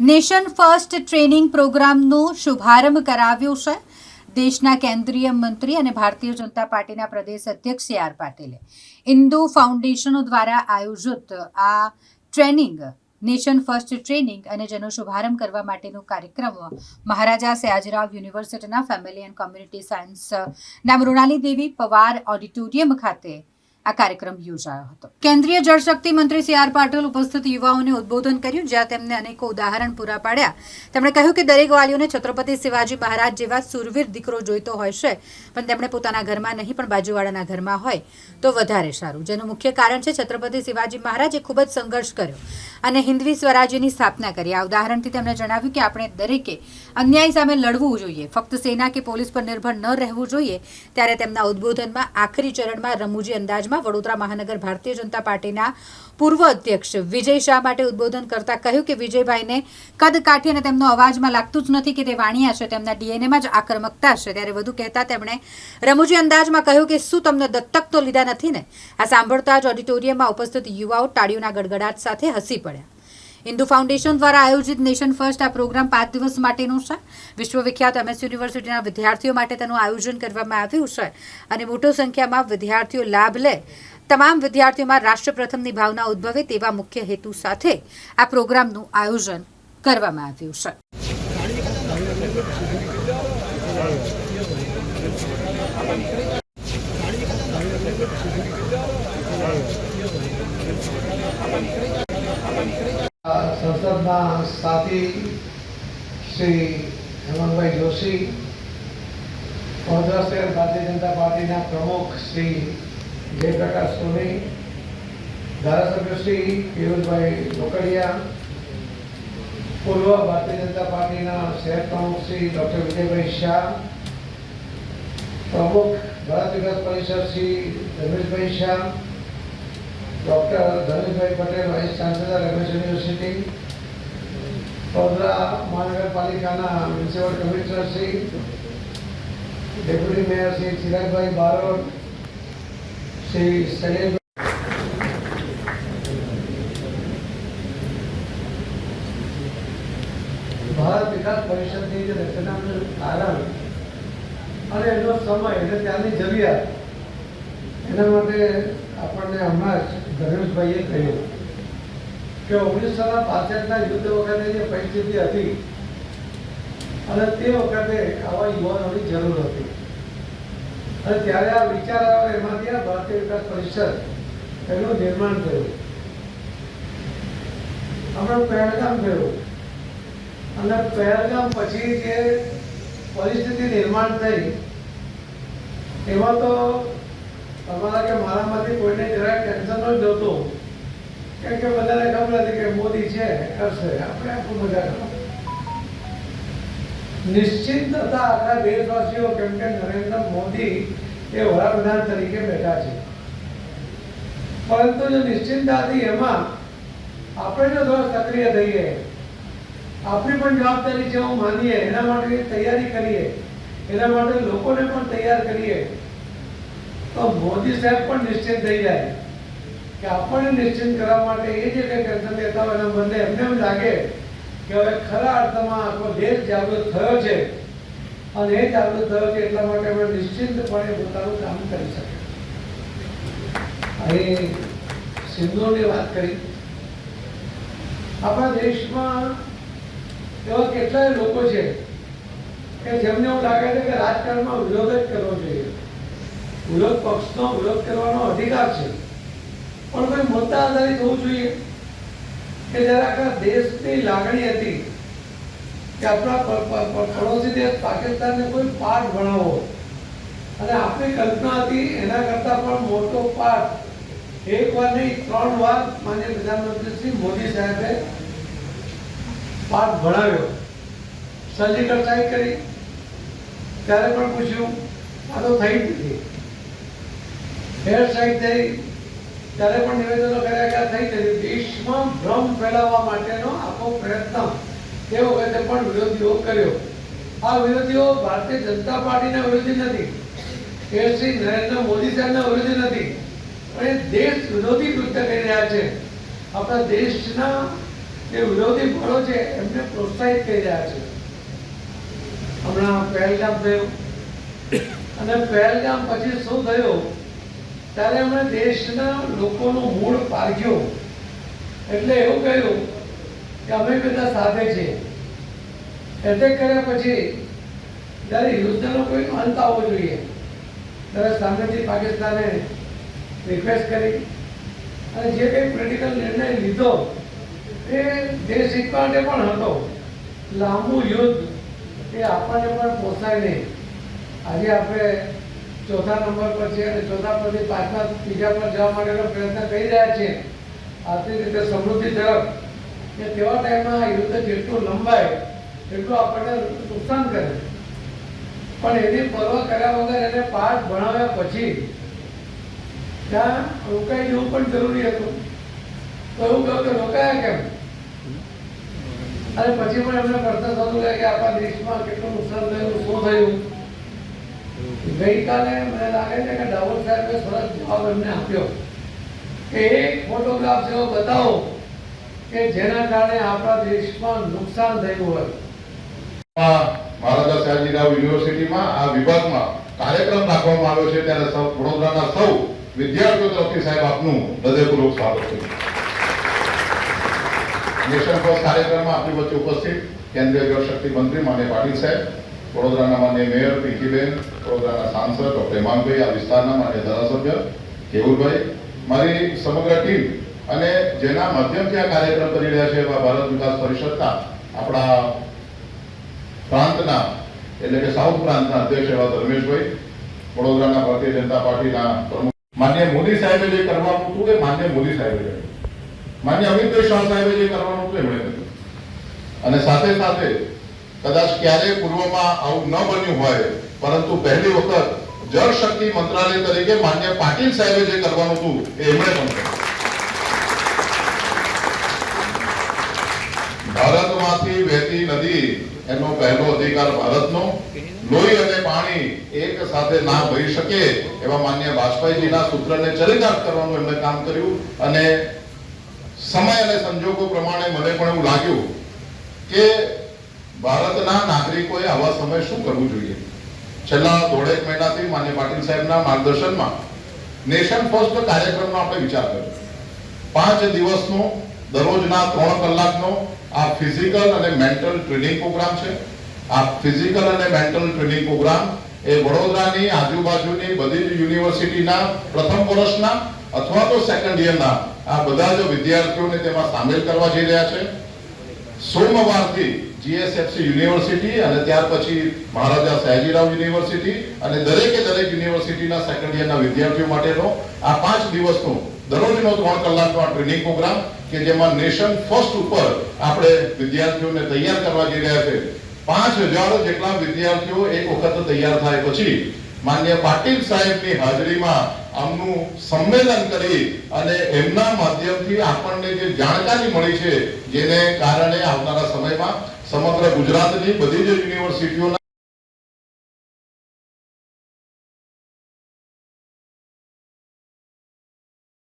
Nation first training પ્રોગ્રામનો શુભારંભ કરાવ્યો છે. દેશના કેન્દ્રીય મંત્રી અને ભારતીય જનતા પાર્ટીના પ્રદેશ અધ્યક્ષ સી આર પાટીલે ઇન્દુ ફાઉન્ડેશનો દ્વારા આયોજિત આ ટ્રેનિંગ, નેશન ફર્સ્ટ ટ્રેનિંગ અને જેનો શુભારંભ કરવા માટેનો કાર્યક્રમ મહારાજા સયાજીરાવ યુનિવર્સિટીના ફેમિલી એન્ડ કોમ્યુનિટી સાયન્સ ના મૃણાલી દેવી પવાર ઓડિટોરિયમ ખાતે આ કાર્યક્રમ યોજાયો હતો. કેન્દ્રીય જળશક્તિ મંત્રી સી આર પાટીલ ઉપસ્થિત યુવાઓને ઉદબોધન કર્યું, જ્યાં તેમને અનેકો ઉદાહરણ પૂરા પાડ્યા. તેમણે કહ્યું કે દરેક વાલીઓને છત્રપતિ શિવાજી મહારાજ જેવા સુરવીર દીકરો જોઈતો હોય છે, પણ તેમણે પોતાના ઘરમાં નહીં, પણ બાજુવાળાના ઘરમાં હોય, તો વધારે સારું. જેનું મુખ્ય કારણ છે છત્રપતિ શિવાજી મહારાજે ખૂબ જ સંઘર્ષ કર્યો અને હિન્દવી સ્વરાજ્યની સ્થાપના કરી. આ ઉદાહરણથી તેમણે જણાવ્યું કે આપણે દરેકે અન્યાય સામે લડવું જોઈએ. ફક્ત સેના કે પોલીસ પર નિર્ભર ન રહેવું જોઈએ, ત્યારે તેમના ઉદ્બોધનમાં આખરી ચરણમાં રમૂજી અંદાજમાં વડોદરા મહાનગર ભારતીય જનતા પાર્ટીના પૂર્વ અધ્યક્ષ વિજય શાહ માટે ઉદ્બોધન કરતા કહ્યું કે વિજયભાઈને કદ કાઠી અને તેમનો અવાજમાં લાગતું જ નથી કે તે વાણિયા છે, તેમના ડીએનએમાં જ આક્રમકતા છે. ત્યારે વધુ કહેતા તેમણે રમૂજી અંદાજમાં કહ્યું કે શું તમને દત્તક તો લીધા નથી ને? આ સાંભળતા જ ઓડિટોરિયમમાં ઉપસ્થિત યુવાઓ તાળીઓના ગડગડાટ સાથે હસી પડ્યા. હિન્દુ ફાઉન્ડેશન દ્વારા આયોજિત નેશન ફર્સ્ટ આ પ્રોગ્રામ પાંચ દિવસ માટેનો છે. વિશ્વવિખ્યાત એમએસ યુનિવર્સિટીના વિદ્યાર્થીઓ માટે તેનું આયોજન કરવામાં આવ્યું છે અને મોટી સંખ્યામાં વિદ્યાર્થીઓ લાભ લે. તમામ વિદ્યાર્થીઓમાં રાષ્ટ્ર પ્રથમની ભાવના ઉદ્ભવે તેવા મુખ્ય હેતુ સાથે આ પ્રોગ્રામનું આયોજન કરવામાં આવ્યું છે. સંસદના સાથી શ્રી હેમંતભાઈ જોશી વડોદરા શહેર ભારતીય જનતા પાર્ટીના પ્રમુખ શ્રી જયપ્રકાશ સોની ધારાસભ્ય શ્રી પિયુષભાઈ લોકડિયા પૂર્વ ભારતીય જનતા પાર્ટીના શહેર પ્રમુખ શ્રી ડૉક્ટર વિજયભાઈ શાહ પ્રમુખ Bharat Vikas Parishad Shri Rameshbhai Shah doctor Dhanushbhai Patel vice chancellor Ramesh university Vadodara મહાનગરપાલિકાના municipal commissioner Shri, deputy mayor Shri Chiragbhai Barot, Shri Shailesh Bharat Vikas પરિષદની જે રચનાનું કારણ અને એનો સમય એટલે ત્યાંની જરૂરિયાત, એના માટે આપણને હમણાં જ ધનુષભાઈએ કહ્યું. કે ઓગણીસો પાસઠના યુદ્ધ વખતે જે પરિસ્થિતિ હતી, અને તે વખતે આવા યુવાનોની જરૂર હતી. અને ત્યારે આ વિચાર આવ્યો એમાંથી આ ભારતીય વિકાસ પરિષદ એનું નિર્માણ થયું. આપણે પહેલગામ થયું. અને પહેલગામ પછી જે પરિસ્થિતિ નિર્માણ થઈ, એમાં તો તમારા કે મારામાંથી કોઈને જરાય ટેન્શન ન જ નહોતું. કેમ કે બધાને ખબર હતી કે મોદી છે, કરશે. આપણે આખું મજા કરો. નિશ્ચિત હતા આખા દેશવાસીઓ કેમ કે નરેન્દ્ર મોદી એ વડાપ્રધાન તરીકે બેઠા છે. પરંતુ જો નિશ્ચિંતા હતી એમાં આપણે જો થોડા સક્રિય થઈએ, આપણી પણ જવાબદારી છે એવું માનીએ, એના માટે તૈયારી કરીએ, એના માટે લોકોને પણ તૈયાર કરીએ, તો મોદી સાહેબ પણ નિશ્ચિત થઈ જાય. કે આપણને નિશ્ચિત કરવા માટે એ જે કંઈ ટેન્શન લેતા હોય એના બદલે એમને એમ લાગે કે હવે ખરા અર્થમાં આખો દેશ જાગૃત થયો છે. અને એ જાગૃત થયો છે એટલા માટે અમે નિશ્ચિંતપણે પોતાનું કામ કરી શકે અહીં સિંધુની વાત કરી. આપણા દેશમાં એવા કેટલાય લોકો છે કે જેમને એવું લાગે છે કે રાજકારણમાં વિરોધ જ કરવો જોઈએ. વિરોધ પક્ષનો વિરોધ કરવાનો અધિકાર છે. પણ કોઈ મોટા આધારિત હોવું જોઈએ કે જ્યારે આખા દેશની લાગણી હતી કે આપણા પડોશી દેશ પાકિસ્તાનને કોઈ પાઠ ભણાવો. અને આપણી કલ્પના હતી એના કરતાં પણ મોટો પાઠ એક વાર નહીં, ત્રણ વાર માન્ય પ્રધાનમંત્રી શ્રી મોદી સાહેબે પાઠ ભણાવ્યો. સર્જિકલ સ્ટ્રાઇક કરી. ત્યારે પણ પૂછ્યું, આ તો થઈ જ નથી. હેર સ્ટ્રાઇક થઈ. ત્યારે પણ નિવેદનો કર્યા કે થઈ નથી દેશમાં ભ્રમ ફેલાવવા માટેનો આખો પ્રયત્ન તે વખતે પણ વિરોધીઓ કર્યો. આ વિરોધીઓ ભારતીય જનતા પાર્ટીના વિરોધી નથી, કે શ્રી નરેન્દ્ર મોદી સાહેબના વિરોધી નથી, પણ એ દેશ વિરોધી કૃત્ય કરી રહ્યા છે. આપણા દેશના જે વિરોધી બળો છે, એમને પ્રોત્સાહિત કરી રહ્યા છે. હમણાં પહેલગામ થયું. અને પહેલગામ પછી શું થયું? ત્યારે એમણે દેશના લોકોનું મૂળ પાગ્યો એટલે એવું કહ્યું કે અમે બધા સાથે છીએ. એટેક કર્યા પછી ત્યારે યુદ્ધનો કોઈ અંત આવવો જોઈએ. ત્યારે સામેથી પાકિસ્તાને રિક્વેસ્ટ કરી અને જે કંઈ પોલિટિકલ નિર્ણય લીધો એ દેશ હિત માટે પણ હતો. લાંબુ યુદ્ધ એ આપણને પણ પોસાય નહીં. આજે આપણે ચોથા નંબર પર છે અને ચોથા પરથી પાંચમા, ત્રીજા પર જવા માટેનો પ્રયત્ન કરી રહ્યા છીએ આર્થિક રીતે સમૃદ્ધિ તરફ કે તેવા ટાઈમમાં યુદ્ધ જેટલું લંબાય, એટલું આપણને નુકસાન કરે. પણ એની પર્વ કર્યા વગર એને પાઠ ભણાવ્યા પછી ત્યાં રોકાઈ જવું પણ જરૂરી હતું. તો એવું કહ્યું કે રોકાયા કેમ? અને પછી પણ એમને પ્રશ્ન થતું કે આપણા દેશમાં કેટલું નુકસાન થયું, શું થયું? ગઈકાલે મને લાગે છે કે ડાવર સાહેબે સરસ જવાબ એમને આપ્યો. કે એક ફોટોગ્રાફ એવો બતાવો કે જેના કારણે આપણા દેશમાં નુકસાન થયું હોય. માં મહારાજા સયાજીરાવ યુનિવર્સિટીમાં, આ વિભાગમાં કાર્યક્રમ રાખવામાં આવ્યો છે. ત્યારે સૌ વડોદરાના સૌ વિદ્યાર્થીઓ તરફથી સાહેબ આપનું હૃદયપૂર્વક સ્વાગત છે. નેશન ફર્સ્ટ કાર્યક્રમમાં આપણી વચ્ચે ઉપસ્થિત કેન્દ્રીય જળશક્તિ મંત્રી માને પાટીલ સાહેબ વડોદરાના માન્ય મેયર પિંકીબેન વડોદરાના સાંસદ ડોક્ટર હેમાંગભાઈ આ વિસ્તારના માન્ય ધારાસભ્ય કેવુરભાઈ મારી સમગ્ર ટીમ અને જેના માધ્યમથી આ કાર્યક્રમ કરી રહ્યા છે એવા ભારત વિકાસ પરિષદના આપણા પ્રાંતના, એટલે કે સાઉથ પ્રાંતના અધ્યક્ષ એવા ધર્મેશભાઈ, વડોદરાના ભારતીય જનતા પાર્ટીના પ્રમુખ. માન્ય મોદી સાહેબે જે કરવાનું હતું એ માન્ય મોદી સાહેબે કર્યું. માન્ય અમિતભાઈ શાહ સાહેબે જે કરવાનું હતું એમણે અને સાથે સાથે કદાચ ક્યારેય પૂર્વમાં આવું ન બન્યું હોય, પરંતુ પહેલી વખત જળ શક્તિ મંત્રાલય તરીકે માન્ય પાટીલ સાહેબે જે કરવાનું હતું, એ એમણે પણ ભારતમાંથી વહેતી નદી, એનો પહેલો અધિકાર ભારતનો, લોહી અને પાણી એક સાથે ના વહી શકે એવા માન્ય વાજપેયીજીના સૂત્રને ચરિતાર્થ કરવાનું એમણે કામ કર્યું અને સમય અને સંજોગો પ્રમાણે મને પણ એવું લાગ્યું કે ભારતના નાગરિકોએ આવા સમય શું કરવું જોઈએ? છેલ્લા દોઢેક મહિનાથી માન્ય પાટીલ સાહેબના માર્ગદર્શનમાં નેશન ફર્સ્ટ કાર્યક્રમનો આપણે વિચાર કર્યો. પાંચ દિવસનો, દરરોજના ત્રણ કલાકનો આ ફિઝિકલ અને મેન્ટલ ટ્રેનિંગ પ્રોગ્રામ છે. આ ફિઝિકલ અને મેન્ટલ ટ્રેનિંગ પ્રોગ્રામ એ વડોદરાની આજુબાજુની બધી જ યુનિવર્સિટીના પ્રથમ વર્ષના અથવા તો સેકન્ડ યરના આ બધા જ વિદ્યાર્થીઓને તેમાં સામેલ કરવા જઈ રહ્યા છે. સોમવારથી જીએસએફસી યુનિવર્સિટી અને ત્યાર પછી મહારાજા સયાજીરાવ યુનિવર્સિટી અને દરેકે દરેક યુનિવર્સિટીના સેકન્ડ યરના વિદ્યાર્થીઓ માટેનો આ પાંચ દિવસનો દરરોજનો ત્રણ કલાકનો આ ટ્રેનિંગ પ્રોગ્રામ કે જેમાં નેશન ફર્સ્ટ ઉપર આપણે વિદ્યાર્થીઓને તૈયાર કરવા જઈ રહ્યા છે. પાંચ હજાર જેટલા વિદ્યાર્થીઓ એક વખત તૈયાર થાય પછી માન્ય પાટીલ સાહેબની હાજરીમાં આમનું સંમેલન કરી અને એમના માધ્યમથી આપણને જે જાણકારી મળી છે, જેને કારણે આવનારા સમયમાં સમગ્ર ગુજરાતની બધી જ યુનિવર્સિટીઓના